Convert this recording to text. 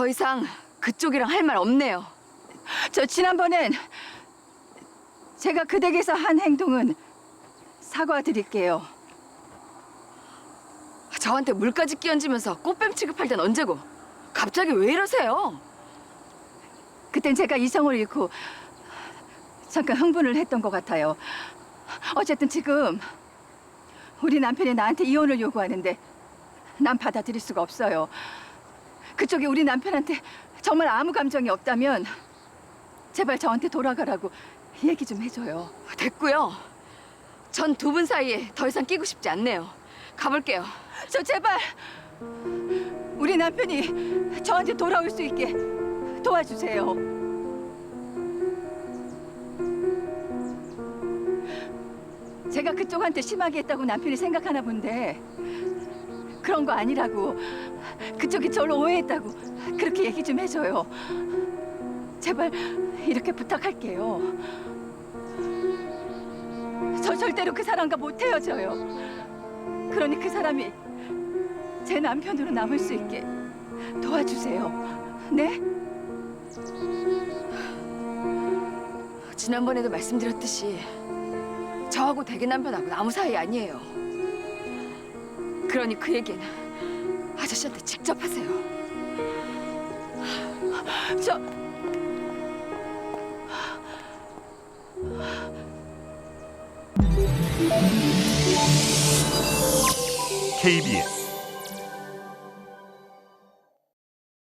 더 이상 그쪽이랑 할 말 없네요. 저 지난번엔 제가 그 댁에서 한 행동은 사과드릴게요. 저한테 물까지 끼얹으면서 꽃뱀 취급할 땐 언제고? 갑자기 왜 이러세요? 그땐 제가 이성을 잃고 잠깐 흥분을 했던 것 같아요. 어쨌든 지금 우리 남편이 나한테 이혼을 요구하는데 난 받아들일 수가 없어요. 그쪽이 우리 남편한테 정말 아무 감정이 없다면 제발 저한테 돌아가라고 얘기 좀 해줘요. 됐고요. 전 두 분 사이에 더 이상 끼고 싶지 않네요. 가볼게요. 저 제발 우리 남편이 저한테 돌아올 수 있게 도와주세요. 제가 그쪽한테 심하게 했다고 남편이 생각하나 본데 그런 거 아니라고 그쪽이 저를 오해했다고 그렇게 얘기 좀 해줘요. 제발 이렇게 부탁할게요. 저 절대로 그 사람과 못 헤어져요. 그러니 그 사람이 제 남편으로 남을 수 있게 도와주세요. 네? 지난번에도 말씀드렸듯이 저하고 대개 남편하고는 아무 사이 아니에요. 그러니 그 얘기는 아저씨한테 직접 하세요. 저 KBS